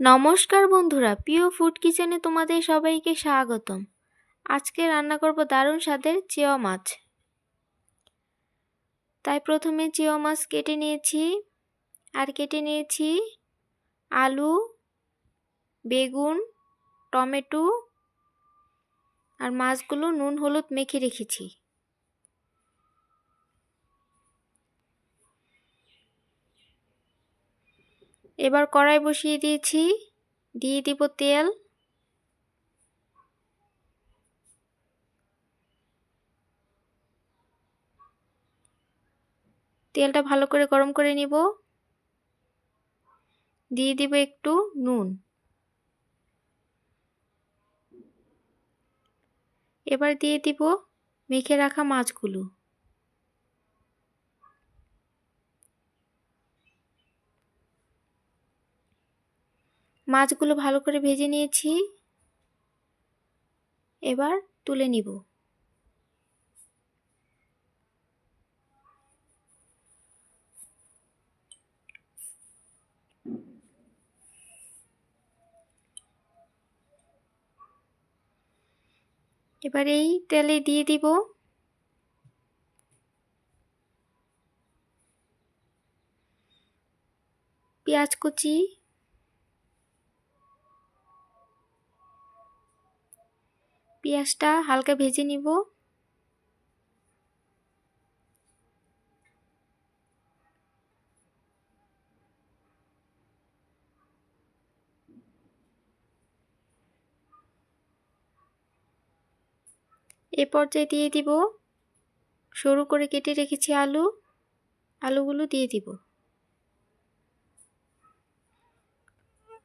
নমস্কার বন্ধুরা, প্রিয় ফুড কিচেনে তোমাদের সবাইকে স্বাগতম। আজকে রান্না করব দারুণ স্বাদের চেওয়া মাছ। তাই প্রথমে চেওয়া মাছ কেটে নিয়েছি, আর কেটে নিয়েছি আলু, বেগুন, টমেটো, আর মাছগুলো নুন, হলুদ মেখে রেখেছি। এবার কড়াই বসিয়ে দিয়েছি। দিয়ে দিব তেল। তেলটা ভালো করে গরম করে নিব। দিয়ে দিব একটু নুন। এবার দিয়ে দিব মেখে রাখা মাছগুলো। মাছগুলো ভালো করে ভেজে নিয়েছি। এবার তুলে নিব। এবার এই তেলে দিয়ে দিব। পেঁয়াজ কুচি পেঁয়াজটা হালকা ভেজে নিব। এ পর্যায়ে দিয়ে দিব। সরু করে কেটে রেখেছি আলু। আলুগুলো দিয়ে দিব।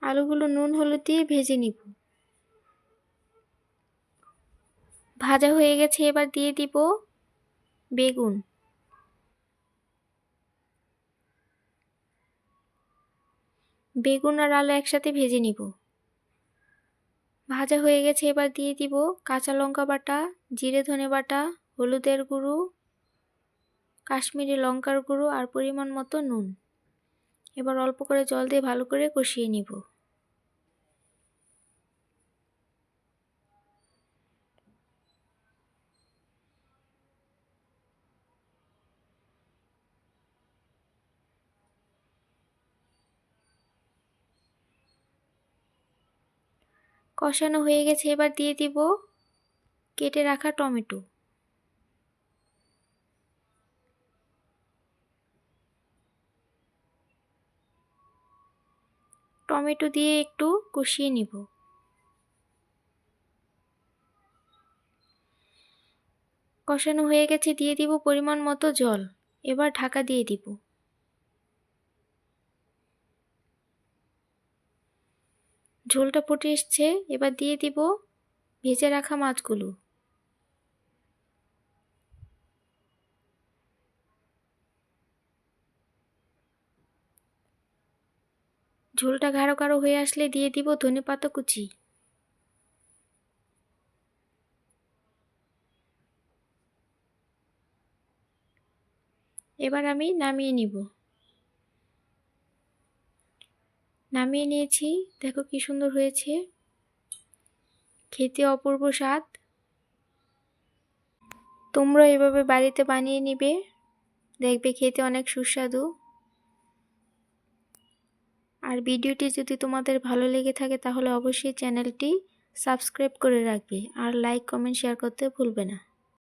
আলুগুলো নুন, হলুদ দিয়ে ভেজে নিব। ভাজা হয়ে গেছে, এবার দিয়ে দিব বেগুন। বেগুন আর আলু একসাথে ভেজে নিব। ভাজা হয়ে গেছে, এবার দিয়ে দিব কাঁচা লঙ্কা বাটা, জিরে ধনে বাটা, হলুদের গুঁড়ো, কাশ্মীরি লঙ্কার গুঁড়ো আর পরিমাণ মতো নুন। এবার অল্প করে জল দিয়ে ভালো করে কষিয়ে নিব। কষানো হয়ে গেছে, এবার দিয়ে দিব কেটে রাখা টমেটো। টমেটো দিয়ে একটু কষিয়ে নিব। কষানো হয়ে গেছে, দিয়ে দিব পরিমাণ মতো জল। এবার ঢাকা দিয়ে দিব। ঝোলটা ফুটে এসছে, এবার দিয়ে দিব ভেজে রাখা মাছগুলো। ঝোলটা গাঢ় গাঢ় হয়ে আসলে দিয়ে দিব ধনে পাতা কুচি। এবার আমি নামিয়ে নিব। নামিয়ে নিয়েছি। দেখো কি সুন্দর হয়েছে। খেতে অপূর্ব স্বাদ। তোমরা এভাবে বাড়িতে বানিয়ে নিবে, দেখবে খেতে অনেক সুস্বাদু। আর ভিডিওটি যদি তোমাদের ভালো লেগে থাকে, তাহলে অবশ্যই চ্যানেলটি সাবস্ক্রাইব করে রাখবে। আর লাইক, কমেন্ট, শেয়ার করতে ভুলবে না।